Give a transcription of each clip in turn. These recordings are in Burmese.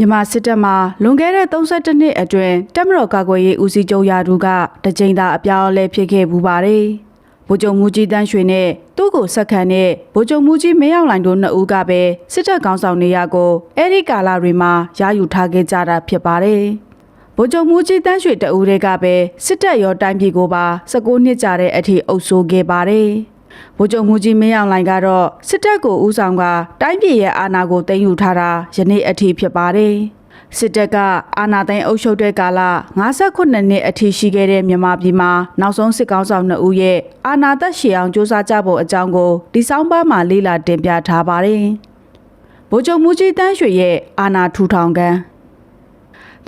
မြန်မာစစ်တပ်မှလွန်ခဲ့တဲ့32နှစ်အတွင်းတပ်မတော်ကာကွယ်ရေးဦးစီးချုပ်ရာထူးကတစ်ကြိမ်သာအပြောင်းအလဲဖြစ်ခဲ့ပူပါတယ်။ဗိုလ်ချုပ်မူကြီးတန်းရွှေနဲ့သူ့ကိုဆက်ခံတဲ့ဗိုလ်ချုပ်မူကြီးမင်းအောင်လှိုင်တို့နှစ်ဦးကပဲစစ်တပ်ကောင်းဆောင်နေရကိုအဲ့ဒီကာလတွေမှာရယူထားခဲ့ကြတာဖြစ်ပါတယ်။ဗိုလ်ချုပ်မူကြီးတန်းရွှေတအူးတွေကပဲစစ်တပ်ရောတိုင်းပြည်ကိုပါ19နှစ်ကြာတဲ့အထိအုပ်စိုးခဲ့ပါတယ်။ ဗိုလ်ချုပ်မူကြီးမင်းအောင်လှိုင်ကတော့စစ်တပ်ကိုဦးဆောင်ကတိုင်းပြည်ရဲ့အာဏာကိုသိမ်းယူထားတာယနေ့အထိဖြစ်ပါတယ်။စစ်တပ်ကအာဏာသိမ်းအုပ်ချုပ်တဲ့ကာလ58နှစ်အထိရှိခဲ့တဲ့မြန်မာပြည်မှာနောက်ဆုံးစစ်ကောင်ဆောင်2ဦးရဲ့အာဏာသက်ရှည်အောင်စ조사ကြဖို့အကြောင်းကိုဒီဆောင်ပါမှာလေ့လာတင်ပြထားပါတယ်။ဗိုလ်ချုပ်မူကြီးတန်းရွှေရဲ့အာဏာထူထောင်ကန်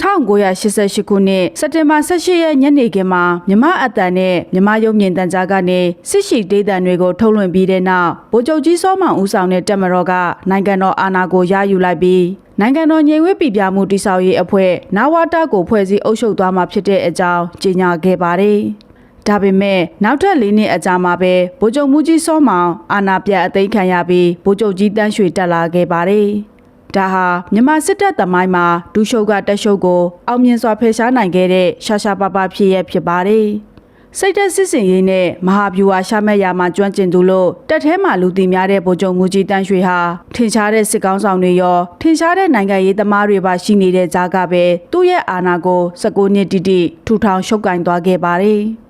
1988ခုနှစ်စက်တင်ဘာ18ရက်ညနေခင်းမှာမြမအတန်နဲ့မြမရုံမြင့်တန်ကြားကနေစစ်ရှိဒေသတွေကိုထုတ်လွှင့်ပြီးတဲ့နောက်ဗိုလ်ချုပ်ကြီးစောမောင်ဦးဆောင်တဲ့တပ်မတော်ကနိုင်ငံတော်အာဏာကိုရယူလိုက်ပြီးနိုင်ငံတော်ငြိမ်ဝှက်ပြည်ပြမှုတိဆောက်ရေးအဖွဲ့နဝတာကိုဖွဲ့စည်းအုပ်ချုပ်သွားမှာဖြစ်တဲ့အကြောင်းကြေညာခဲ့ပါတယ်။ဒါပေမဲ့နောက်ထပ်၄နှစ်အကြာမှာပဲဗိုလ်ချုပ်မူကြီးစောမောင်အာဏာပြတ်အသိမ်းခံရပြီးဗိုလ်ချုပ်ကြီးတန်းရွှေတက်လာခဲ့ပါတယ်။ ဒါဟာမြန်မာစစ်တပ်သမိုင်းမှာဒူရှုပ်ကတက်ရှုပ်ကိုအောင်မြင်စွာဖယ်ရှားနိုင်ခဲ့တဲ့ရှာရှာပါပါဖြစ်ရဖြစ်ပါတယ်။စိတ်သက်စစ်စင်ရေးနဲ့မဟာဗျူဟာရှာမဲ့ရာမှာကျွမ်းကျင်သူလို့တက်ထဲမှာလူသိများတဲ့ဗိုလ်ချုပ်မူကြီးတန်းရွှေဟာထင်ရှားတဲ့စစ်ကောင်းဆောင်တွေရောထင်ရှားတဲ့နိုင်ငံရေးသမားတွေပါရှိနေတဲ့ကြားကပဲသူ့ရဲ့အာဏာကို19နှစ်တိတိထူထောင်ရှုပ်ကင်သွားခဲ့ပါတယ်။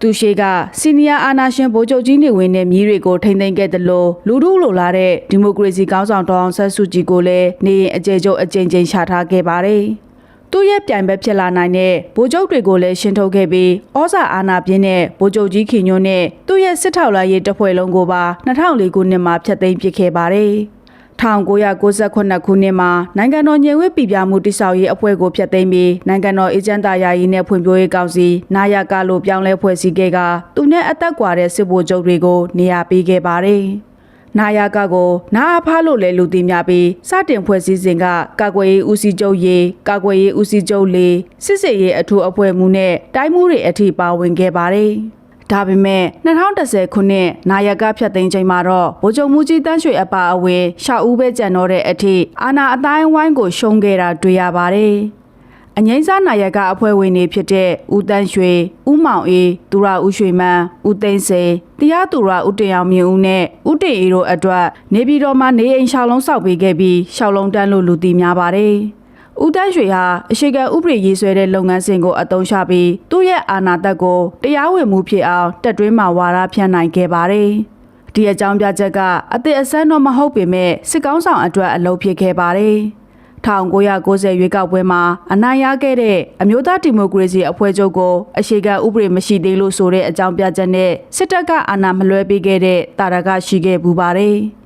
သူရှိကစီနီယာအာနာရှင်ဗိုလ်ချုပ်ကြီးနေဝင်တဲ့မြီးတွေကိုထိမ့်သိမ်းခဲ့တယ်လို့လူထုလိုလားတဲ့ဒီမိုကရေစီကောင်းဆောင်တောင်ဆက်စုကြည်ကိုလည်းနေရင်အကျေကျုပ်အကျဉ်းချင်းရှာထားခဲ့ပါတယ်။သူ့ရဲ့ပြိုင်ဘက်ဖြစ်လာနိုင်တဲ့ဗိုလ်ချုပ်တွေကိုလည်းရှင်းထုတ်ခဲ့ပြီးဩဇာအာဏာပြင်းတဲ့ဗိုလ်ချုပ်ကြီးခင်ညွန်းနဲ့သူ့ရဲ့စစ်ထောက်လာရေးတပ်ဖွဲ့လုံးကိုပါ2004ခုနှစ်မှာဖျက်သိမ်းပစ်ခဲ့ပါတယ်။ 1998ခုနှစ်မှာနိုင်ငံတော်ညင်ဝဲပြည်ပြမှုတိဆောက်ရေးအဖွဲ့ကိုဖျက်သိမ်းပြီးနိုင်ငံတော်အေဂျင့်တာယာယီနဲ့ဖွံ့ဖြိုးရေးကောင်စီနာယကလို့ပြောင်းလဲဖွဲ့စည်းခဲ့ကသူနဲ့အသက်ကွာတဲ့စစ်ဗိုလ်ချုပ်တွေကိုနေရာပေးခဲ့ပါတယ်။နာယကကိုနာအဖားလို့လည်းလူသိများပြီးစတင်ဖွဲ့စည်းစဉ်ကကာကွယ်ရေးဦးစီးချုပ်ရေးကာကွယ်ရေးဦးစီးချုပ်လေးစစ်စေးရေးအထူးအဖွဲ့မှုနဲ့တိုင်းမှုတွေအထိပါဝင်ခဲ့ပါတယ်။ ဒါပေမဲ့2010ခုနှစ်နာယကဖြတ်သိမ်းချိန်မှာတော့ဗိုလ်ချုပ်မူကြီးတန်းရွှေအပါအဝင်ရှောက်ဦးပဲကြံတော့တဲ့အထိအာနာအတိုင်းဝိုင်းကိုရှုံးခဲ့တာတွေ့ရပါတယ်။အငိမ့်စားနာယကအဖွဲ့ဝင်တွေဖြစ်တဲ့ဦးတန်းရွှေ၊ဦးမောင်အေး၊သူရဦးရွှေမန်း၊ဦးသိန်းစေတရားသူရဦးတင်အောင်မြင့်ဦးနဲ့ဦးတင်အေးတို့အတွက်နေပြည်တော်မှာနေအိမ်ရှောက်လုံးဆောက်ပေးခဲ့ပြီးရှောက်လုံးတန်းလို့လူသိများပါတယ်။ ဦးတန်းရွှေဟာအရှိကဥပဒေရေးဆွဲတဲ့လုပ်ငန်းစဉ်ကိုအသုံးချပြီးသူ့ရဲ့အာဏာသက်ကိုတရားဝင်မှုဖြစ်အောင်တက်တွင်းမှာဝါဒဖြန့်နိုင်ခဲ့ပါတယ်။ဒီအကြောင်းပြချက်ကအသစ်အစမ်းတော့မဟုတ်ပေမဲ့စစ်ကောင်းဆောင်အတွက်အလုပ်ဖြစ်ခဲ့ပါတယ်။1990ရွေးကောက်ပွဲမှာအနိုင်ရခဲ့တဲ့အမျိုးသားဒီမိုကရေစီအဖွဲ့ချုပ်ကိုအရှိကဥပဒေမရှိသေးလို့ဆိုတဲ့အကြောင်းပြချက်နဲ့စစ်တပ်ကအာဏာမလွှဲပေးခဲ့တဲ့တာရကရှိခဲ့ပူပါတယ်။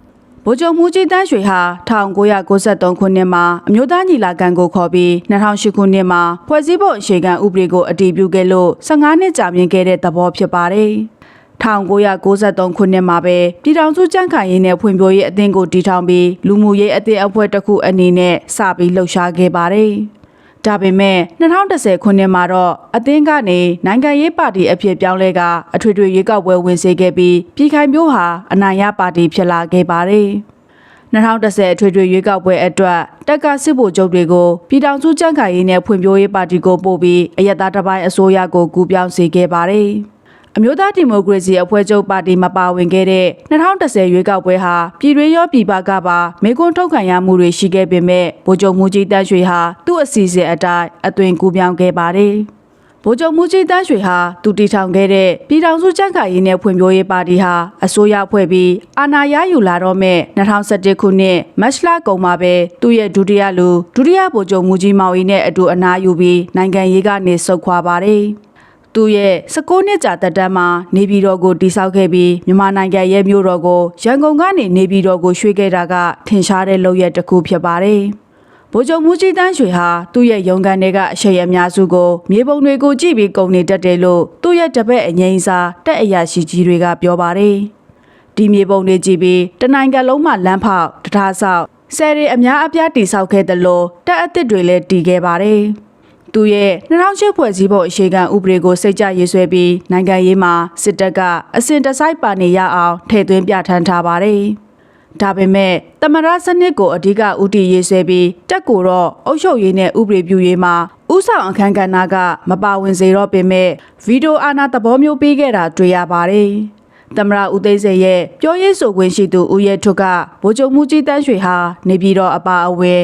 ဗိုလ်ချုပ်မူကြီးတန်းရွှေဟာ1993ခုနှစ်မှာအမျိုးသားညီလာခံကိုခေါ်ပြီး2008ခုနှစ်မှာဖွဲ့စည်းပုံအခြေခံဥပဒေကိုအတည်ပြုခဲ့လို့15နှစ်ကြာမြင့်ခဲ့တဲ့သဘောဖြစ်ပါတယ်။1993ခုနှစ်မှာပဲပြည်ထောင်စုကြံ့ခိုင်ရေးနဲ့ဖွံ့ဖြိုးရေးအသင်းကိုတည်ထောင်ပြီးလူမှုရေးအသင်းအဖွဲ့တစ်ခုအနေနဲ့စပြီးလှုပ်ရှားခဲ့ပါတယ်။ ဒါပေမဲ့2010ခုနှစ်မှာတော့အသင်းကနေနိုင်ငံရေးပါတီအဖြစ်ပြောင်းလဲကအထွေထွေရွေးကောက်ပွဲဝင်စေခဲ့ပြီးပြည်ခိုင်မျိုးဟာအနိုင်ရပါတီဖြစ်လာခဲ့ပါတယ်။2010အထွေထွေရွေးကောက်ပွဲအတွက်တက်ကစစ်ဗိုလ်ချုပ်တွေကိုပြည်ထောင်စုကြံ့ခိုင်ရေးနဲ့ဖွံ့ဖြိုးရေးပါတီကိုပို့ပြီးအယက်သားတစ်ပိုင်းအစိုးရကိုကူပြောင်းစေခဲ့ပါတယ်။ အမျိုးသားဒီမိုကရေစီအဖွဲ့ချုပ်ပါတီမပါဝင်ခဲ့တဲ့2010ရွေးကောက်ပွဲဟာပြည်တွင်းရောပြည်ပကပါမေကွန်းထုတ်ခံရမှုတွေရှိခဲ့ပေမဲ့ဗိုလ်ချုပ်မူကြီးတန်းရွှေဟာသူ့အစီအစဉ်အတိုင်းအသွင်ကူးပြောင်းခဲ့ပါတယ်။ဗိုလ်ချုပ်မူကြီးတန်းရွှေဟာသူတည်ထောင်ခဲ့တဲ့ပြည်ထောင်စုကြံ့ခိုင်ရေးနဲ့ဖွံ့ဖြိုးရေးပါတီဟာအစိုးရဖွဲ့ပြီးအာဏာရယူလာတော့မဲ့2017ခုနှစ်မတ်လကုန်မှာပဲသူ့ရဲ့ဒုတိယလူဒုတိယဗိုလ်ချုပ်မူကြီးမောင်ကြီးနဲ့အတူအနားယူပြီးနိုင်ငံရေးကနေဆုတ်ခွာပါတယ်။ သူရဲ့16နှစ်ကြာသက်တမ်းမှာနေပြည်တော်ကိုတိစောက်ခဲ့ပြီးမြန်မာနိုင်ငံရဲ့မြို့တော်ကိုရန်ကုန်ကနေနေပြည်တော်ကိုရွှေ့ခဲ့တာကထင်ရှားတဲ့လုပ်ရက်တစ်ခုဖြစ်ပါတယ်။ဗိုလ်ချုပ်မူကြီးတန်းရွှေဟာသူ့ရဲ့ရုံကန်တွေကအရှိအများစုကိုမြေပုံတွေကိုကြည့်ပြီးကုန်နေတတ်တယ်လို့သူ့ရဲ့တပည့်အငိမ့်စာတက်အရာရှိကြီးတွေကပြောပါတယ်။ဒီမြေပုံတွေကြည့်ပြီးတနိုင်ငံလုံးမှာလမ်းဖောက်တထားဆောက်ဆယ်ရီအများအပြားတိဆောက်ခဲ့တယ်လို့တက်အစ်စ်တွေလည်းတည်ခဲ့ပါတယ်။ သူရဲ့2008ဖွဲ့စည်းပုံအခြေခံဥပဒေကိုစိတ်ကြရေးဆွဲပြီးနိုင်ငံရေးမှာစစ်တပ်ကအစဉ်တစိုက်ပါနေရအောင်ထည့်သွင်းပြဋ္ဌာန်းထားပါတယ်။ဒါပေမဲ့တမရစနစ်ကိုအဓိကဥတီရေးဆွဲပြီးတက်ကိုတော့အုပ်ချုပ်ရေးနဲ့ဥပဒေပြုရေးမှာဥဆောင်အခမ်းကဏ္ဍကမပါဝင်စေတော့ပေမဲ့ဗီဒီယိုအာနာသဘောမျိုးပေးခဲ့တာတွေ့ရပါတယ်။သမရဦးသိန်းစေရဲ့ပြောရေးဆိုခွင့်ရှိသူဦးရဲထွတ်ကဗိုလ်ချုပ်မှုကြီးတန်းရွှေဟာနေပြည်တော်အပါအဝင်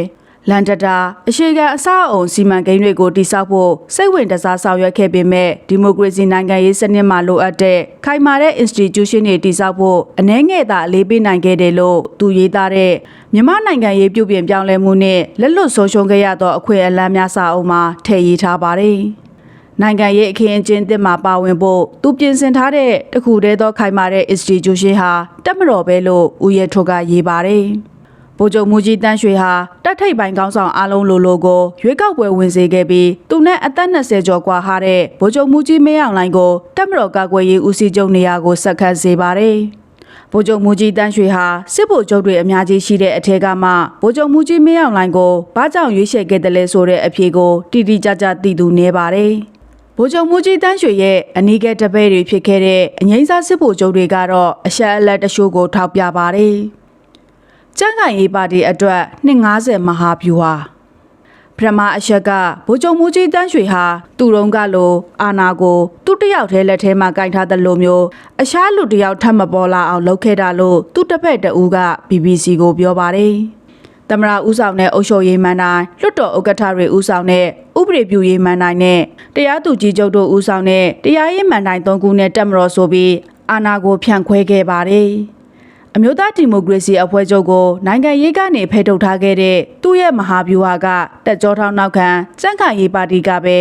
လန်တတာအရှိကအဆောက်အုံစီမံကိန်းတွေကိုတိစောက်ဖို့စိတ်ဝင်တစားဆောင်ရွက်ခဲ့ပေမဲ့ဒီမိုကရေစီနိုင်ငံရေးစနစ်မှာလိုအပ်တဲ့ခိုင်မာတဲ့ institution တွေတိစောက်ဖို့အနှဲငယ်သာအလေးပေးနိုင်ခဲ့တယ်လို့သူရေးသားတဲ့မြန်မာနိုင်ငံရေးပြုပြင်ပြောင်းလဲမှုနဲ့လက်လွတ်ဆုံးရှုံးခဲ့ရသောအခွင့်အလမ်းများစာအုပ်မှာထည့်ရေးထားပါတယ်။နိုင်ငံရေးအခင်းအကျင်းတစ်မှာပါဝင်ဖို့သူပြင်ဆင်ထားတဲ့တခုတည်းသောခိုင်မာတဲ့ institution ဟာတက်မတော်ပဲလို့ဦးရဲထွတ်ကရေးပါတယ်။ ဗိုလ်ချုပ်မူကြီးတန်းရွှေဟာတက်ထိပ်ပိုင်းကောင်းဆောင်အားလုံးလိုလိုကိုရွေးကောက်ပွဲဝင်စေခဲ့ပြီးသူနဲ့အသက်20ကျော်กว่าဟာတဲ့ဗိုလ်ချုပ်မူကြီးမင်းအောင်လှိုင်ကိုတက်မတော်ကာကွယ်ရေးဦးစီးချုပ်နေရာကိုဆက်ခတ်စေပါတယ်။ဗိုလ်ချုပ်မူကြီးတန်းရွှေဟာစစ်ဗိုလ်ချုပ်တွေအများကြီးရှိတဲ့အထက်ကမှဗိုလ်ချုပ်မူကြီးမင်းအောင်လှိုင်ကိုဘာကြောင့်ရွေးချယ်ခဲ့တယ်လဲဆိုတဲ့အဖြေကိုတိတိကျကျသိသူနေပါတယ်။ဗိုလ်ချုပ်မူကြီးတန်းရွှေရဲ့အနီးကဲတပည့်တွေဖြစ်ခဲ့တဲ့အငိမ့်စားစစ်ဗိုလ်ချုပ်တွေကတော့အရှက်အလက်တရှို့ကိုထောက်ပြပါတယ်။ ကျန်းကန်ရေးပါတီအတွက်250မဟာဗျူဟာပထမအချက်ကဗိုလ်ချုပ်မူကြီးတန်းရွှေဟာသူ့တုံးကလိုအာနာကိုသူ့တယောက်တည်းလက်ထဲမှာကင်ထားတဲ့လိုမျိုးအရှားလူတယောက်ထပ်မပေါ်လာအောင်လုပ်ခဲ့တာလို့သူ့တစ်ဖက်တဦးက BBC ကိုပြောပါတယ်။သမရဦးဆောင်တဲ့အုပ်ချုပ်ရေးမှန်တိုင်းလွတ်တော်ဥက္ကဋ္ဌတွေဦးဆောင်တဲ့ဥပဒေပြုရေးမှန်တိုင်းနဲ့တရားသူကြီးချုပ်တို့ဦးဆောင်တဲ့တရားရေးမှန်တိုင်း၃ခုနဲ့တက်မတော်ဆိုပြီးအာနာကိုဖြန့်ခွဲခဲ့ပါတယ်။ အမျိုးသားဒီမိုကရေစီအဖွဲ့ချုပ်ကိုနိုင်ငံရေးကနေဖယ်ထုတ်ထားခဲ့တဲ့သူ့ရဲ့မဟာဗျူဟာကတက်ကြောထောင်းနောက်ခံစန့်ခိုင်ရေးပါတီကပဲ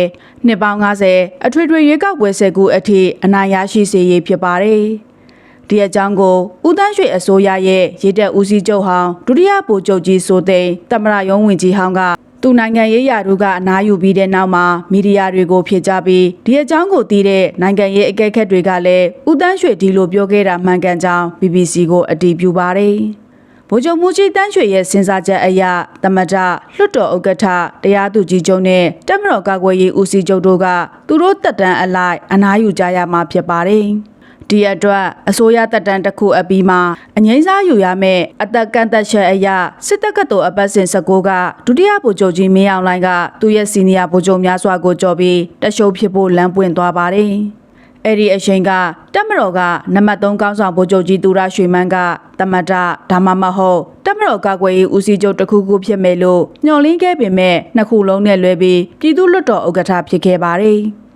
နှစ်ပေါင်း90အထွေထွေရွေးကောက်ပွဲဆက်ကူအထိအနိုင်ရရှိစေရေးဖြစ်ပါတယ်။ဒီအကြောင်းကိုဦးတန်းရွှေအစိုးရရဲ့ရေတက်ဦးစီးချုပ်ဟောင်းဒုတိယဗိုလ်ချုပ်ကြီးစိုးသိန်းတမရယုံဝင်ကြီးဟောင်းက သူနိုင်ငံရေးရာထူးကအနားယူပြီးတဲ့နောက်မှာမီဒီယာတွေကိုဖြေကြားပြီးဒီအကြောင်းကိုသိတဲ့နိုင်ငံရေးအကဲခတ်တွေကလည်းဦးတန်းရွှေဒီလိုပြောခဲ့တာမှန်ကန်ကြောင်း BBC ကိုအတည်ပြုပါတယ်။ဗိုလ်ချုပ်မူကြီးတန်းရွှေရဲ့စဉ်းစားချက်အရသမတလွတ်တော်ဥက္ကဋ္ဌတရားသူကြီးချုပ်နဲ့တက်မတော်ကာကွယ်ရေးဦးစီးချုပ်တို့ကသူတို့တက်တန်းအလိုက်အနားယူကြရမှာဖြစ်ပါတယ်။ ဒီအတွက်အစိုးရတက်တန်းတစ်ခုအပြီးမှာအငိမ့်စားယူရမယ့်အသက်ကန့်သက်ချက်အရစစ်တပ်ကတော်အပတ်စဉ်19ကဒုတိယဗိုလ်ချုပ်ကြီးမင်းအောင်လှိုင်ကသူ့ရဲ့စီနီယာဗိုလ်ချုပ်များစွာကိုကြော်ပြီးတရှုပ်ဖြစ်ဖို့လမ်းပွင့်သွားပါတယ်။အဲ့ဒီအချိန်ကတက်မတော်ကနံပါတ်3ကောင်းဆောင်ဗိုလ်ချုပ်ကြီးသူရရွှေမန်းကတမတဒါမှမဟုတ်တက်မတော်ကာကွယ်ရေးဦးစီးချုပ်တစ်ခုခုဖြစ်မယ်လို့ညှော်လင်းခဲ့ပေမဲ့နှစ်ခုလုံးနဲ့လွဲပြီးပြည်သူ့လွတ်တော်ဥက္ကဋ္ဌဖြစ်ခဲ့ပါတယ်။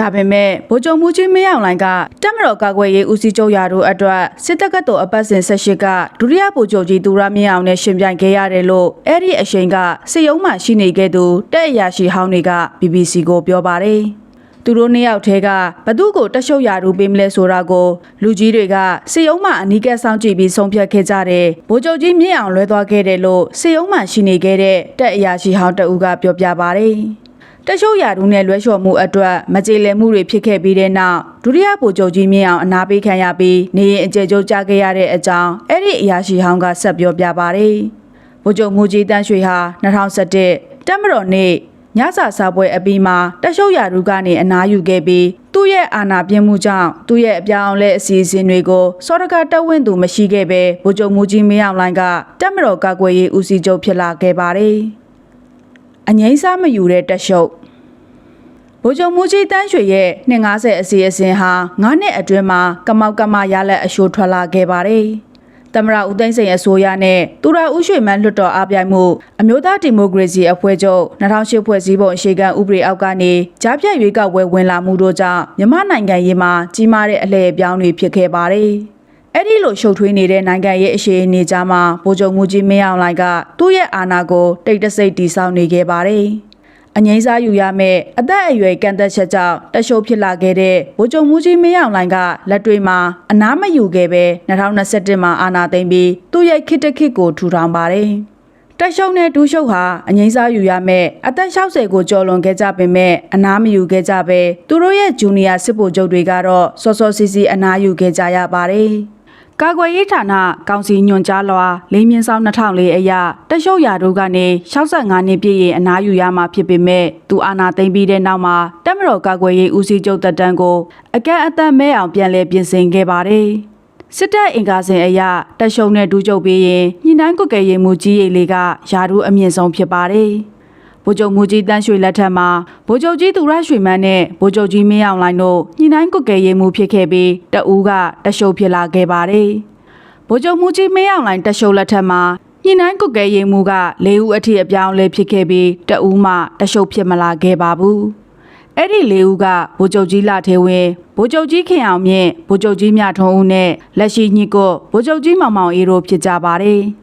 ဒါပေမဲ့ဗိုလ်ချုပ်မှုကြီးမင်းအောင်လှိုင်ကတက်မတော်ကာကွယ်ရေးဦးစီးချုပ်ရာတို့အတွက်စစ်တပ်ကတော်အပတ်စဉ်၁၈ကဒုတိယဗိုလ်ချုပ်ကြီးသူရမင်းအောင်နဲ့ရှင်ပြိုင်ခဲ့ရတယ်လို့အဲ့ဒီအချိန်ကစစ်ရုံးမှရှိနေခဲ့သူတက်အရာရှိဟောင်းတွေက BBC ကိုပြောပါတယ်သူတို့နှစ်ယောက်ထဲကဘသူ့ကိုတက်ရှုပ်ရာထူးပေးမလဲဆိုတာကိုလူကြီးတွေကစေယုံမှအနီးကပ်ဆောင်ကြည့်ပြီးဆုံးဖြတ်ခဲ့ကြတယ်။ဗိုလ်ချုပ်ကြီးမြင့်အောင်လွဲသွားခဲ့တယ်လို့စေယုံမှရှိနေခဲ့တဲ့တက်အရာရှိဟောင်းတဦးကပြောပြပါဗျ။ တရှုပ်ရာထူးနဲ့လွှဲလျှော်မှုအတွက်မကြေလည်မှုတွေဖြစ်ခဲ့ပြီးတဲ့နောက်ဒုတိယဗိုလ်ချုပ်ကြီးမြင့်အောင်အနာပေးခံရပြီးနေရင်အကျယ်ကျုပ်ကြခဲ့ရတဲ့အကြောင်းအဲ့ဒီအရာရှိဟောင်းကဆက်ပြောပြပါတယ်။ဗိုလ်ချုပ်မူကြီးတန်းရွှေဟာ2017တက်မတော်နေ့ညစာစားပွဲအပြီးမှာတရှုပ်ရာထူးကနေအနားယူခဲ့ပြီးသူ့ရဲ့အာဏာပြင်းမှုကြောင့်သူ့ရဲ့အပြောင်းလဲအစီအစဉ်တွေကိုစောရကတက်ဝင်းသူမရှိခဲ့ပဲဗိုလ်ချုပ်မူကြီးမင်းအောင်လှိုင်ကတက်မတော်ကာကွယ်ရေးဦးစီးချုပ်ဖြစ်လာခဲ့ပါတယ်။ အငိမ့်စားမယူတဲ့တက်ရှုပ်ဗိုလ်ချုပ်မူကြီးတန်းရွှေရဲ့250အစီအစဉ်ဟာ9နှစ်အတွင်းမှာကမောက်ကမရလက်အရှိုးထွက်လာခဲ့ပါတယ်။သမရဦးသိန်းစိန်အစိုးရနဲ့သူရဦးရွှေမန်းလွတ်တော်အပြိုင်မှုအမျိုးသားဒီမိုကရေစီအဖွဲ့ချုပ်2008ဖွဲ့စည်းပုံအခြေခံဥပဒေအောက်ကနေကြားပြတ်ရွေးကောက်ပွဲဝင်လာမှုတို့ကြောင့်မြန်မာနိုင်ငံရေးမှာကြီးမားတဲ့အလှည့်အပြောင်းတွေဖြစ်ခဲ့ပါတယ်။အဲ့ ဒီလိုရှုပ်ထွေးနေတဲ့နိုင်ငံရဲ့အရှိန်အနေကြားမှာဗိုလ်ချုပ်မှုကြီးမင်းအောင်လှိုင်ကသူ့ရဲ့အာဏာကိုတိတ်တဆိတ်တီဆောက်နေခဲ့ပါတယ်။အငိမ့်စားယူရမယ့်အသက်အရွယ်ကန့်သက်ချက်ကြောင့်တရှိုးဖြစ်လာခဲ့တဲ့ဗိုလ်ချုပ်မှုကြီးမင်းအောင်လှိုင်ကလက်တွေမှာအနားမယူခဲ့ပဲ2021မှာအာဏာသိမ်းပြီးသူ့ရဲ့ခစ်တခစ်ကိုထူထောင်ပါတယ်။တက်ရှုံနဲ့ဒူးရှုပ်ဟာအငိမ့်စားယူရမယ်အသက်60ကိုကျော်လွန်ခဲ့ကြပေမဲ့အနားမယူခဲ့ကြပဲသူတို့ရဲ့ဂျူနီယာစစ်ဗိုလ်ချုပ်တွေကတော့စောစောစီစီအနားယူခဲ့ကြရပါတယ်။ ကာကွယ်ရေးဌာနကောင်စီညွှန်ကြားလွှာလေးမြင်းဆောင်2004အရတရှုပ်ရာတို့ကနေ65နှစ်ပြည့်ရင်အနားယူရမှာဖြစ်ပေမဲ့သူအာဏာသိမ်းပြီးတဲ့နောက်မှာတက်မတော်ကာကွယ်ရေးဦးစီးချုပ်တပ်တန်းကိုအကန့်အသတ်မဲအောင်ပြန်လည်ပြင်ဆင်ခဲ့ပါတယ်။စစ်တပ်အင်ကားစဉ်အရတက်ရှုံနဲ့ဒူးကျုပ်ပြီးရင်ညှိနှိုင်းကွက်ကဲရေးမှုကြီးရိတ်လေးကယာဒူးအမြင့်ဆုံးဖြစ်ပါတယ်။ ဗိုလ်ချုပ်မူကြီးတန်းရွှေလက်ထက်မှာဗိုလ်ချုပ်ကြီးသူရရွှေမန်းနဲ့ဗိုလ်ချုပ်ကြီးမင်းအောင်လှိုင်တို့ညှိနှိုင်းကွက်ကဲရေးမှုဖြစ်ခဲ့ပြီးတအူးကတက်ရှုပ်ဖြစ်လာခဲ့ပါတယ်။ဗိုလ်ချုပ်မူကြီးမင်းအောင်လှိုင်တက်ရှုပ်လက်ထက်မှာညှိနှိုင်းကွက်ကဲရေးမှုက၄ဦးအထိအပြောင်းအလဲဖြစ်ခဲ့ပြီးတအူးမှတက်ရှုပ်ဖြစ်မလာခဲ့ပါဘူး။အဲ့ဒီလေးဦးကဗိုလ်ချုပ်ကြီးလာထေဝင်းဗိုလ်ချုပ်ကြီးခင်အောင်မြင့်ဗိုလ်ချုပ်ကြီးမြထွန်းဦးနဲ့လက်ရှိညစ်ကွဗိုလ်ချုပ်ကြီးမောင်မောင်အေးတို့ဖြစ်ကြပါတယ်။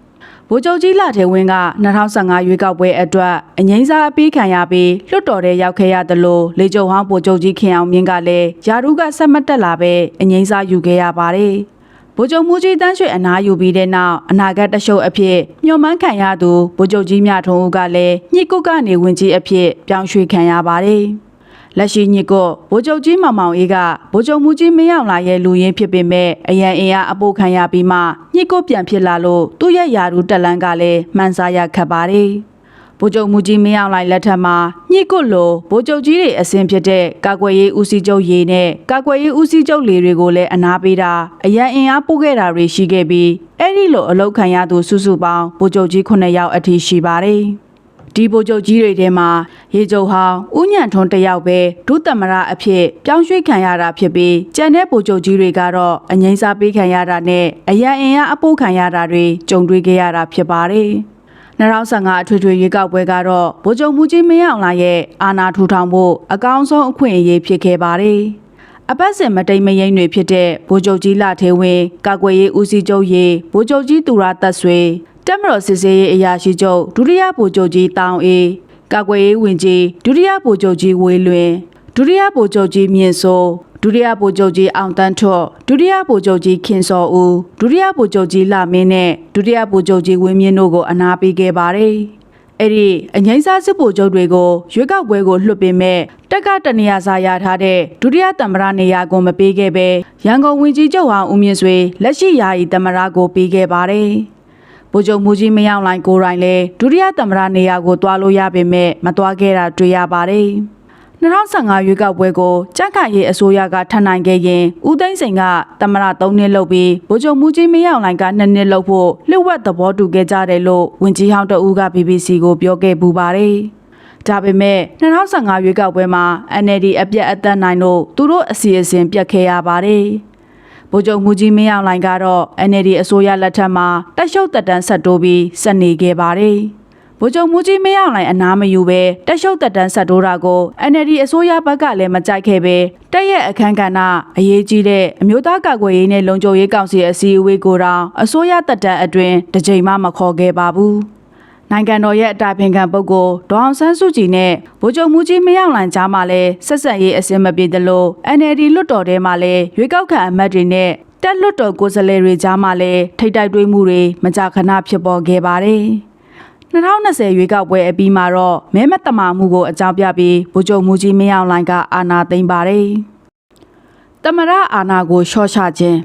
ဗိုလ်ချုပ်ကြီးလာထေဝင်းက2015ရွေးကောက်ပွဲအတွက်အငိမ့်စားအပေးခံရပြီးလွတ်တော်တဲ့ရောက်ခဲ့ရသလိုလေကျုံဟောင်းဗိုလ်ချုပ်ကြီးခင်အောင်မြင့်ကလည်းယာရုကဆက်မတက်လာပဲအငိမ့်စားယူခဲ့ရပါတယ်။ဗိုလ်ချုပ်မူကြီးတန်းရွှေအနားယူပြီးတဲ့နောက်အနာဂတ်တရှုပ်အဖြစ်ညှို့မှန်းခံရသူဗိုလ်ချုပ်ကြီးမြထွန်းဦးကလည်းညှိကုတ်ကနေဝင်ကြီးအဖြစ်ပြောင်းရွှေ့ခံရပါတယ်။ လက်ရှိညှိကုတ်ဗိုလ်ချုပ်ကြီးမောင်မောင်အေးကဗိုလ်ချုပ်မူကြီးမင်းအောင်လာရဲ့လူရင်းဖြစ်ပေမဲ့အရန်အင်အားအပို့ခံရပြီးမှညှိကုတ်ပြန်ဖြစ်လာလို့သူ့ရဲ့ယာရူတက်လန်းကလည်းမှန်စားရခတ်ပါတယ်။ဗိုလ်ချုပ်မူကြီးမင်းအောင်လှိုင်လက်ထက်မှာညှိကုတ်လိုဗိုလ်ချုပ်ကြီးတွေအစဉ်ဖြစ်တဲ့ကာကွယ်ရေးဦးစီးချုပ်ရေနဲ့ကာကွယ်ရေးဦးစီးချုပ်လေတွေကိုလည်းအနာပေးတာအရန်အင်အားပို့ခဲ့တာတွေရှိခဲ့ပြီးအဲ့ဒီလိုအလောက်ခံရသူစုစုပေါင်းဗိုလ်ချုပ်ကြီး9ယောက်အထိရှိပါတယ်။ ဒီဗိုလ်ချုပ်ကြီးတွေထဲမှာရေကျုံဟောင်းဦးညံထွန်းတစ်ယောက်ပဲဒုသမရအဖြစ်ပြောင်းရွှေ့ခံရတာဖြစ်ပြီးကြံတဲ့ဗိုလ်ချုပ်ကြီးတွေကတော့အငိမ့်စားပေးခံရတာနဲ့အရန်အင်အားအပို့ခံရတာတွေကြုံတွေ့ခဲ့ရတာဖြစ်ပါတယ်။2015အထွေထွေရွေးကောက်ပွဲကတော့ဗိုလ်ချုပ်မူကြီးမင်းအောင်လှိုင်ရဲ့အာဏာထူထောင်ဖို့အကောင်းဆုံးအခွင့်အရေးဖြစ်ခဲ့ပါတယ်။အပတ်စဉ်မတိမ်မယိမ့်တွေဖြစ်တဲ့ဗိုလ်ချုပ်ကြီးလာထေဝင်းကာကွယ်ရေးဦးစီးချုပ်ရေဗိုလ်ချုပ်ကြီးသူရသက်ဆွေ တက်မတော်စစ်စေးရေးအရာရှိချုပ်ဒုတိယဗိုလ်ချုပ်ကြီးတောင်အေးကာကွယ်ရေးဝန်ကြီးဒုတိယဗိုလ်ချုပ်ကြီးဝေလွင်ဒုတိယဗိုလ်ချုပ်ကြီးမြင့်စိုးဒုတိယဗိုလ်ချုပ်ကြီးအောင်တန်းထွတ်ဒုတိယဗိုလ်ချုပ်ကြီးခင်စောဦးဒုတိယဗိုလ်ချုပ်ကြီးလမင်းနဲ့ဒုတိယဗိုလ်ချုပ်ကြီးဝင်းမြင့်တို့ကိုအနာပေးခဲ့ပါတယ်။အဲ့ဒီအငိမ့်စားစစ်ဗိုလ်ချုပ်တွေကိုရွေးကောက်ပွဲကိုလွှတ်ပေးမဲ့တက်ကတနေရာစာရထားတဲ့ဒုတိယသမ္မတနေရာကိုမပေးခဲ့ပဲရန်ကုန်ဝင်ကြီးချုပ်ဟောင်းဦးမြင့်ဆွေလက်ရှိယာယီသမ္မတကိုပေးခဲ့ပါတယ်။ ဗိုလ်ချုပ်မူကြီးမင်းအောင်လှိုင်ကိုယ်တိုင်လည်းဒုတိယသမ္မတနေရာကိုတွားလို့ရပေမဲ့မတွားခဲ့တာတွေ့ရပါတယ်။2015ရွေးကောက်ပွဲကိုကြက်ခတ်ရေးအစိုးရကထပ်နိုင်ခဲ့ရင်ဦးသိန်းစိန်ကသမ္မတ3နှစ်လုပ်ပြီးဗိုလ်ချုပ်မူကြီးမင်းအောင်လှိုင်က2နှစ်လုပ်ဖို့လျှို့ဝှက်သဘောတူခဲ့ကြတယ်လို့ဝင်ကြီးဟောင်းတဦးက BBC ကိုပြောခဲ့ပူပါတယ်။ဒါပေမဲ့2015ရွေးကောက်ပွဲမှာ NLD အပြတ်အသက်နိုင်လို့သူတို့အစီအစဉ်ပြတ်ခဲ့ရပါတယ်။ ဗိုလ်ချုပ်မူကြီးမင်းအောင်လှိုင်ကတော့ NLD အစိုးရလက်ထက်မှာတက်ရှုပ်တက်တန်းဆက်တိုးပြီးဆက်နေခဲ့ပါတယ်။ဗိုလ်ချုပ်မူကြီးမင်းအောင်လှိုင်အနာမယူပဲတက်ရှုပ်တက်တန်းဆက်တိုးတာကို NLD အစိုးရဘက်ကလည်းမကြိုက်ခဲ့ပဲတက်ရဲ့အခမ်းကဏ္ဍအရေးကြီးတဲ့အမျိုးသားကာကွယ်ရေးနဲ့လုံခြုံရေးကောင်စီအစည်းအဝေးကိုတောင်အစိုးရတက်တန်းအတွင်းတစ်ကြိမ်မှမခေါ်ခဲ့ပါဘူး။ နိုင်ငံတော်ရဲ့အတိုင်ပင်ခံပုဂ္ဂိုလ်ဒေါအောင်ဆန်းစုကြည်နဲ့ဗိုလ်ချုပ်မူကြီးမင်းအောင်လှိုင်ကြားမှာလည်းဆက်ဆက်ရေးအစင်မပြေသလို NLD လွတ်တော်ထဲမှာလည်းရွေးကောက်ခံအမတ်တွေနဲ့တက်လွတ်တော်ကိုယ်စားလှယ်တွေကြားမှာလည်းထိတ်တိုက်တွေးမှုတွေမကြာခဏဖြစ်ပေါ်ခဲ့ပါတယ်။2020ရွေးကောက်ပွဲအပြီးမှာတော့မဲမတမာမှုကိုအကြောင်းပြပြီးဗိုလ်ချုပ်မူကြီးမင်းအောင်လှိုင်ကအာဏာသိမ်းပါတယ်။တမရအာဏာကိုရှော့ချခြင်း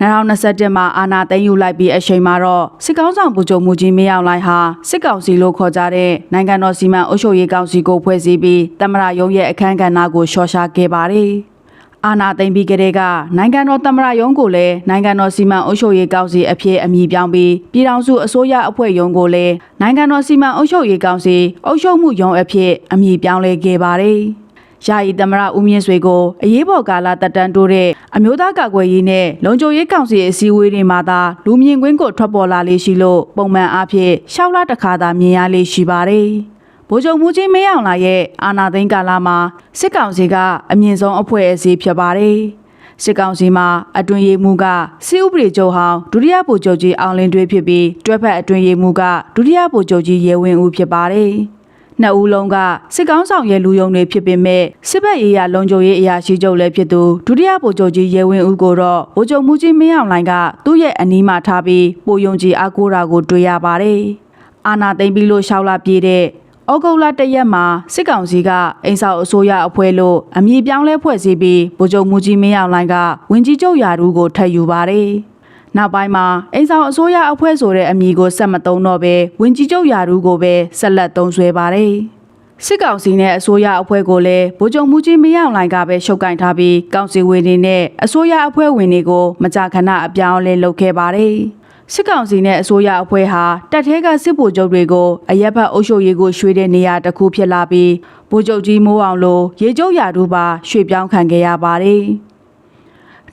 2021မှာအာဏာသိမ်းယူလိုက်ပြီးအချိန်မှာတော့စစ်ကောင်းဆောင်ဗိုလ်ချုပ်မူကြီးမင်းအောင်လှိုင်ဟာစစ်ကောင်စီလို့ခေါ်ကြတဲ့နိုင်ငံတော်စီမံအုပ်ချုပ်ရေးကောင်စီကိုဖွဲ့စည်းပြီးတမရရုံးရဲ့အခမ်းကဏ္ဍကိုရှော့ချခဲ့ပါတယ်။အာနာသိမ့်ပြီးကလေးကနိုင်ငံတော်သမ္မတရုံးကိုလည်းနိုင်ငံတော်စီမံအုပ်ချုပ်ရေးကောင်စီအဖြစ်အမည်ပြောင်းပြီးပြည်ထောင်စုအစိုးရအဖွဲ့ရုံးကိုလည်းနိုင်ငံတော်စီမံအုပ်ချုပ်ရေးကောင်စီအုပ်ချုပ်မှုရုံးအဖြစ်အမည်ပြောင်းလဲခဲ့ပါတယ်။ ယာယီသမ္မတဦးမြင့်ဆွေကိုအရေးပေါ်ကာလတက်တန်းတိုးတဲ့အမျိုးသားကာကွယ်ရေးနဲ့လုံခြုံရေးကောင်စီအစည်းအဝေးတွေမှာသာလူမြင်ကွင်းကိုထွက်ပေါ်လာလေးရှိလို့ပုံမှန်အားဖြင့်ရှောက်လာတစ်ခါသာမြင်ရလေးရှိပါတယ်။ဗိုလ်ချုပ်မူကြီးမင်းအောင်လှိုင်ရဲ့အာဏာသိမ်းကာလမှာစစ်ကောင်စီကအမြင့်ဆုံးအဖွဲ့အစည်းဖြစ်ပါတယ်။စစ်ကောင်စီမှာအတွင်ရေးမှုကစစ်ဥပဒေချုပ်ဟောင်းဒုတိယဗိုလ်ချုပ်ကြီးအောင်လင်းတွေးဖြစ်ပြီးတွဲဖက်အတွင်ရေးမှုကဒုတိယဗိုလ်ချုပ်ကြီးရဲဝင်းဦးဖြစ်ပါတယ်။ နှစ်ဦးလုံးကစစ်ကောင်းဆောင်ရဲ့လူယုံတွေဖြစ်ပေမဲ့စစ်ဘက်ရေးရာလုံခြုံရေးအရာရှိချုပ်လည်းဖြစ်သူဒုတိယဗိုလ်ချုပ်ကြီးရဲဝင်းဦးကိုတော့ဗိုလ်ချုပ်မှုကြီးမင်းအောင်လှိုင်ကသူ့ရဲ့အနီးမှာထားပြီးပိုယုံကြည်အားကိုးတာကိုတွေ့ရပါတယ်။အာနာသိမ့်ပြီးလို့ရှောက်လာပြေးတဲ့ဩဂုတ်လတရက်မှာစစ်ကောင်စီကအိမ်ဆောက်အစိုးရအဖွဲ့လို့အမည်ပြောင်းလဲဖွဲ့စည်းပြီးဗိုလ်ချုပ်မူကြီးမင်းအောင်လှိုင်ကဝင်ကြီးချုပ်ယာဒူးကိုထပ်ယူပါတယ်။ နောက်ပိုင်းမှာအိမ်ဆောင်အစိုးရအဖွဲ့ဆိုတဲ့အမည်ကိုဆက်မသုံးတော့ပဲဝင်ကြီးချုပ်ယာဒူးကိုပဲဆက်လက်သုံးဆွဲပါတယ်။စစ်ကောင်စီနဲ့အစိုးရအဖွဲ့ကိုလည်းဗိုလ်ချုပ်မှုကြီးမင်းအောင်လှိုင်ကပဲရှုပ်ကင်ထားပြီးကောင်စီဝင်တွေနဲ့အစိုးရအဖွဲ့ဝင်တွေကိုမကြာခဏအပြောင်းအလဲလုပ်ခဲ့ပါတယ်။စစ်ကောင်စီနဲ့အစိုးရအဖွဲ့ဟာတပ်ထဲကစစ်ဗိုလ်ချုပ်တွေကိုအရက်ဘတ်အုပ်ချုပ်ရေးကိုရွှေ့တဲ့နေရာတစ်ခုဖြစ်လာပြီးဗိုလ်ချုပ်ကြီးမိုးအောင်လိုရေကျုပ်ရာတို့ပါရွှေ့ပြောင်းခံခဲ့ရပါတယ်။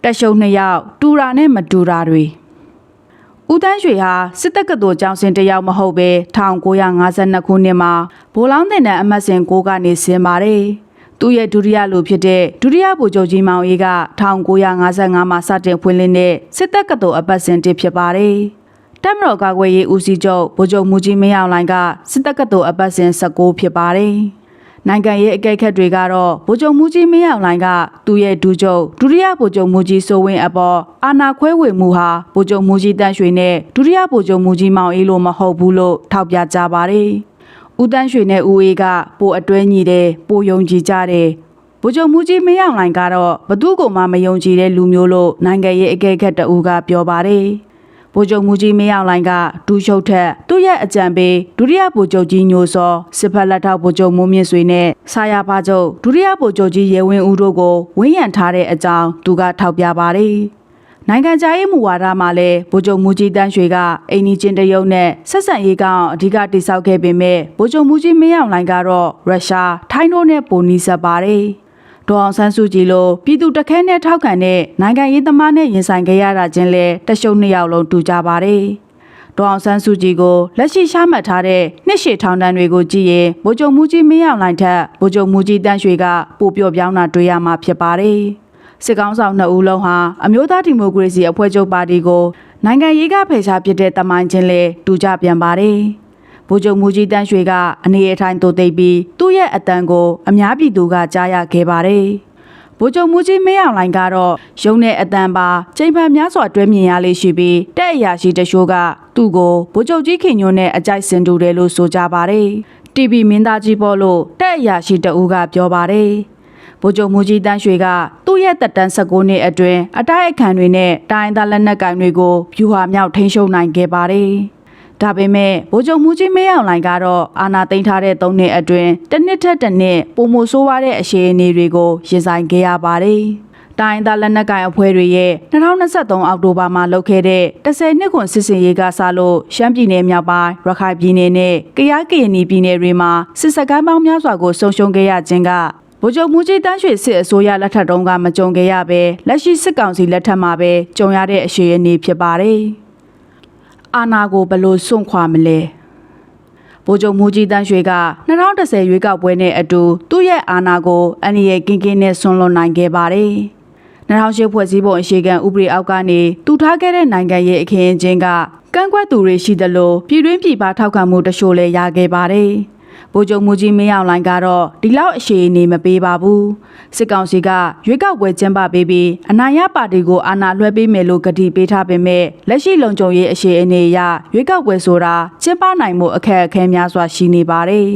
တက်ရှုံနှစ်ယောက်တူရာနဲ့မတူရာတွေဦးတန်းရွှေဟာစစ်တပ်ကတော်ကျောင်းစင်တစ်ယောက်မဟုတ်ပဲ1952ခုနှစ်မှာဗိုလ်လောင်းတင်တဲ့အမတ်စဉ်6ကနေဆင်းပါတယ်။သူ့ရဲ့ဒုတိယလူဖြစ်တဲ့ဒုတိယဗိုလ်ချုပ်ကြီးမောင်အေးက1955မှာစတင်ဖွင့်လှစ်တဲ့စစ်တပ်ကတော်အပတ်စဉ်တစ်ဖြစ်ပါတယ်။တပ်မတော်ကာကွယ်ရေးဦးစီးချုပ်ဗိုလ်ချုပ်မူကြီးမင်းအောင်လှိုင်ကစစ်တပ်ကတော်အပတ်စဉ်19ဖြစ်ပါတယ်။ နိုင်ငံရေးအကဲခတ်တွေကတော့ဗိုလ်ချုပ်မူကြီးမင်းအောင်လှိုင်ကသူ့ရဲ့ဒူချုပ်ဒုတိယဗိုလ်ချုပ်မူကြီးစိုးဝင်းအပေါ်အာဏာခွဲဝေမှုဟာဗိုလ်ချုပ်မူကြီးတန်းရွှေနဲ့ဒုတိယဗိုလ်ချုပ်မူကြီးမောင်အေးလိုမဟုတ်ဘူးလို့ထောက်ပြကြပါတယ်။ဦးတန်းရွှေနဲ့ဦးအေးကပိုအတွဲညီတယ်ပိုယုံကြည်ကြတယ်။ဗိုလ်ချုပ်မူကြီးမင်းအောင်လှိုင်ကတော့ဘသူ့ကိုမှမယုံကြည်တဲ့လူမျိုးလို့နိုင်ငံရေးအကဲခတ်တအူးကပြောပါတယ်။ ဗိုလ်ချုပ်မူကြီးမင်းအောင်လှိုင်ကဒူးရှုပ်ထက်သူ့ရဲ့အကြံပေးဒုတိယဗိုလ်ချုပ်ကြီးညိုစောစစ်ဖက်လက်ထောက်ဗိုလ်ချုပ်မိုးမြင့်ဆွေနဲ့ဆာယာပါချုပ်ဒုတိယဗိုလ်ချုပ်ကြီးရေဝင်းဦးတို့ကိုဝန်းရံထားတဲ့အကြောင်းသူကထောက်ပြပါတယ်။နိုင်ငံခြားရေးမူဝါဒမှာလည်းဗိုလ်ချုပ်မူကြီးတန်းရွှေကအိန္ဒိချင်းတရုတ်နဲ့ဆက်ဆံရေးကောင်အဓိကတိစောက်ခဲ့ပေမဲ့ဗိုလ်ချုပ်မူကြီးမင်းအောင်လှိုင်ကတော့ရုရှားထိုင်းတို့နဲ့ပိုနီးစပ်ပါတယ်။ ဒေါအောင်ဆန်းစုကြည်လိုပြည်သူတခဲနဲ့ထောက်ခံတဲ့နိုင်ငံရေးသမားနဲ့ရင်ဆိုင်ခဲ့ရတာချင်းလဲတရှုံနှစ်ယောက်လုံးတူကြပါတယ်။ဒေါအောင်ဆန်းစုကြည်ကိုလက်ရှိရှားမှတ်ထားတဲ့နှစ်ရှည်ထောင်တန်းတွေကိုကြည့်ရင်ဗိုလ်ချုပ်မူကြီးမင်းအောင်လှိုင်ထက်ဗိုလ်ချုပ်မူကြီးတန်းရွှေကပိုပြော့ပြောင်းတာတွေ့ရမှာဖြစ်ပါတယ်။စစ်ကောင်းဆောင်နှစ်ဦးလုံးဟာအမျိုးသားဒီမိုကရေစီအဖွဲ့ချုပ်ပါတီကိုနိုင်ငံရေးကဖယ်ရှားပစ်တဲ့တမိုင်းချင်းလဲတူကြပြန်ပါတယ်။ ဗိုလ်ချုပ်မူကြီးတန်းရွှေကအနေအထိုင်တိုသိပ်ပြီးသူ့ရဲ့အတန်ကိုအများပြည်သူကကြားရခဲ့ပါတယ်။ဗိုလ်ချုပ်မူကြီးမင်းအောင်လှိုင်ကတော့ရုံတဲ့အတန်ပါချိန်ဖန်များစွာတွဲမြင်ရလေးရှိပြီးတက်အရာရှိတချို့ကသူ့ကိုဗိုလ်ချုပ်ကြီးခင်ညွန်းနဲ့အကြိုက်စင်တူတယ်လို့ဆိုကြပါတယ်။ TV မင်းသားကြီးပေါ်လို့တက်အရာရှိတဦးကပြောပါတယ်။ဗိုလ်ချုပ်မူကြီးတန်းရွှေကသူ့ရဲ့တက်တန်း16နှစ်အတွင်းအတိုက်အခံတွေနဲ့တိုင်းသားလက်နက်ကင်တွေကိုဖြူဟာမြောက်ထိန်းချုပ်နိုင်ခဲ့ပါတယ်။ ဒါပေမဲ့ဗိုလ်ချုပ်မူကြီးမင်းအောင်လှိုင်ကတော့အာဏာသိမ်းထားတဲ့၃နှစ်အတွင်းတစ်နှစ်ထက်တစ်နှစ်ပုံမဆိုးရတဲ့အခြေအနေတွေကိုရင်ဆိုင်ခဲ့ရပါတယ်။တိုင်းသားလက်နက်ကိုင်အဖွဲ့တွေရဲ့2023အောက်တိုဘာမှာလုပ်ခဲ့တဲ့10နှစ်ခွန်စစ်စင်ရေးကစလို့ရှမ်းပြည်နယ်မြောက်ပိုင်းရခိုင်ပြည်နယ်နဲ့ကယားကရင်ပြည်နယ်တွေမှာစစ်စကမ်းပေါင်းများစွာကိုဆုံးရှုံးခဲ့ရခြင်းကဗိုလ်ချုပ်မူကြီးတန်းရွှေစစ်အစိုးရလက်ထက်တုန်းကမကြုံခဲ့ရပဲလက်ရှိစစ်ကောင်စီလက်ထက်မှာပဲကြုံရတဲ့အခြေအနေဖြစ်ပါတယ်။ အာနာကိုဘလို့စွန့်ခွာမလဲဗိုလ်ချုပ်မူကြီးတန်းရွှေက2010ရွေးကောက်ပွဲနဲ့အတူသူ့ရဲ့အာဏာကိုအန်ရီရဲ့ကင်းကင်းနဲ့ဆွန့်လွတ်နိုင်ခဲ့ပါတယ်။2008ဖွဲ့စည်းပုံအခြေခံဥပဒေအောက်ကနေတူထားခဲ့တဲ့နိုင်ငံရဲ့အခင်းအကျင်းကကန့်ကွက်သူတွေရှိသလိုပြည်တွင်းပြည်ပထောက်ခံမှုတချို့လည်းရခဲ့ပါတယ်။ ဗိုလ်ချုပ်မူကြီးမင်းအောင်လှိုင်ကတော့ဒီလောက်အရှိန်နေမပေးပါဘူးစစ်ကောင်စီကရွေးကောက်ပွဲကျင်းပပေးပြီးအနိုင်ရပါတီကိုအာဏာလွှဲပေးမယ်လို့ကတိပေးထားပေမဲ့လက်ရှိလုံခြုံရေးအခြေအနေအရရွေးကောက်ပွဲဆိုတာကျင်းပနိုင်မှုအခက်အခဲများစွာရှိနေပါတယ်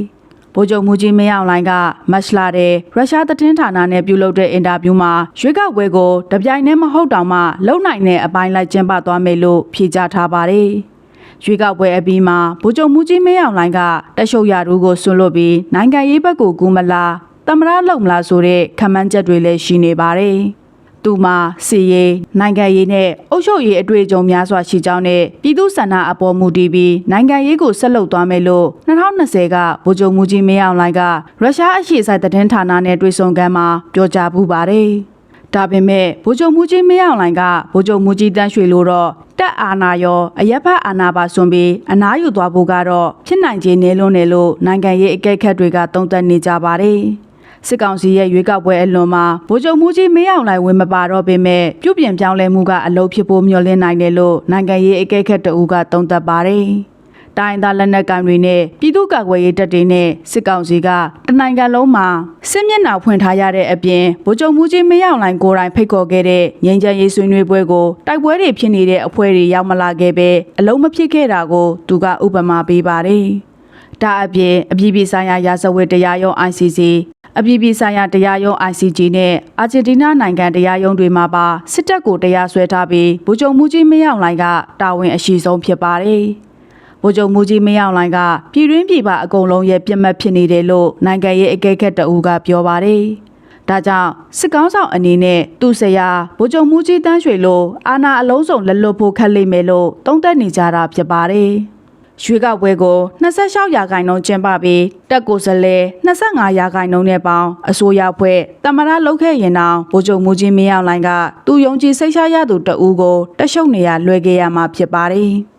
ဗိုလ်ချုပ်မူကြီးမင်းအောင်လှိုင်ကမတ်လာတဲ့ရုရှားသတင်းဌာနနဲ့ပြုလုပ်တဲ့အင်တာဗျူးမှာရွေးကောက်ပွဲကိုတပြိုင်တည်းမဟုတ်တောင်မှလုံနိုင်တဲ့အပိုင်းလိုက်ကျင်းပသွားမယ်လို့ဖြေကြားထားပါတယ်။ ရွေးကောက်ပွဲအပြီးမှာဗိုလ်ချုပ်မူကြီးမင်းအောင်လှိုင်ကတက်ရှုပ်ရသူကိုဆွလွတ်ပြီးနိုင်ငံရေးဘက်ကိုကူးမလားတမရလုံမလားဆိုတဲ့ခံမှန်းချက်တွေလည်းရှိနေပါတယ်။သူမှာစီရေးနိုင်ငံရေးနဲ့အုပ်ချုပ်ရေးအတွေ့အကြုံများစွာရှိကြောင်းနဲ့ပြည်သူဆန္ဒအပေါ်မူတည်ပြီးနိုင်ငံရေးကိုဆက်လုပ်သွားမယ်လို့2020ကဗိုလ်ချုပ်မူကြီးမင်းအောင်လှိုင်ကရုရှားအရှိဆိုင်သတင်းဌာနနဲ့တွေ့ဆုံခန်းမှာပြောကြားပူပါတယ်။ ဒါပေမဲ့ဗိုလ်ချုပ်မူကြီးမင်းအောင်လှိုင်ကဗိုလ်ချုပ်မူကြီးတန်းရွှေလိုတော့တက်အာနာရောအရက်ဖက်အာနာပါဆွန်ပြီးအနားယူသွားဖို့ကတော့ဖြစ်နိုင်ခြေနေလွန်းတယ်လို့နိုင်ငံရေးအကဲခတ်တွေကသုံးသပ်နေကြပါတယ်စစ်ကောင်စီရဲ့ရွေးကောက်ပွဲအလွန်မှာဗိုလ်ချုပ်မူကြီးမင်းအောင်လှိုင်ဝင်မပါတော့ပေမဲ့ပြုပြင်ပြောင်းလဲမှုကအလုပ်ဖြစ်ဖို့မျှော်လင့်နိုင်တယ်လို့နိုင်ငံရေးအကဲခတ်တအူးကသုံးသပ်ပါတယ်။ တိုင်းသားလက်နက်ကင်တွေနဲ့ပြည်သူ့ကာကွယ်ရေးတပ်တွေနဲ့စစ်ကောင်စီကတနိုင်ငံလုံးမှာစစ်မျက်နှာဖွင့်ထားရတဲ့အပြင်ဗိုလ်ချုပ်မူကြီးမင်းအောင်လှိုင်ကိုယ်တိုင်ဖိတ်ခေါ်ခဲ့တဲ့ငြိမ်းချမ်းရေးဆွေးနွေးပွဲကိုတိုက်ပွဲတွေဖြစ်နေတဲ့အဖွဲ့တွေရောက်မလာခဲ့ပဲအလုံးမဖြစ်ခဲ့တာကိုသူကဥပမာပေးပါတယ်။ဒါအပြင်အပြည်ပြည်ဆိုင်ရာရာဇဝတ်တရားရုံး ICC အပြည်ပြည်ဆိုင်ရာတရားရုံး ICJ နဲ့အာဂျင်တီးနားနိုင်ငံတရားရုံးတွေမှာပါစစ်တပ်ကိုတရားစွဲထားပြီးဗိုလ်ချုပ်မူကြီးမင်းအောင်လှိုင်ကတာဝန်အရှိဆုံးဖြစ်ပါတယ်။ ဗိုလ်ချုပ်မူကြီးမင်းအောင်လှိုင်ကပြည်တွင်းပြည်ပအကုန်လုံးရဲ့ပြစ်မှတ်ဖြစ်နေတယ်လို့နိုင်ငံရေးအကဲခတ်တအူးကပြောပါတယ်။ဒါကြောင့်စစ်ကောင်းဆောင်အနေနဲ့သူ့ဆရာဗိုလ်ချုပ်မူကြီးတန်းရွှေလိုအာဏာအလုံးစုံလက်လွတ်ဖို့ခက်လိမ့်မယ်လို့သုံးသပ်နေကြတာဖြစ်ပါတယ်။ရွေးကောက်ပွဲကို26ရာခိုင်နှုန်းကျင်းပပြီးတက်ကိုစလဲ25ရာခိုင်နှုန်းနဲ့ပေါင်းအစိုးရဖွဲ့တမရလုတ်ခဲ့ရင်တောင်ဗိုလ်ချုပ်မူကြီးမင်းအောင်လှိုင်ကသူယုံကြည်စိတ်ချရသူတအူးကိုတက်ရှုပ်နေရလွှဲခဲ့ရမှာဖြစ်ပါတယ်။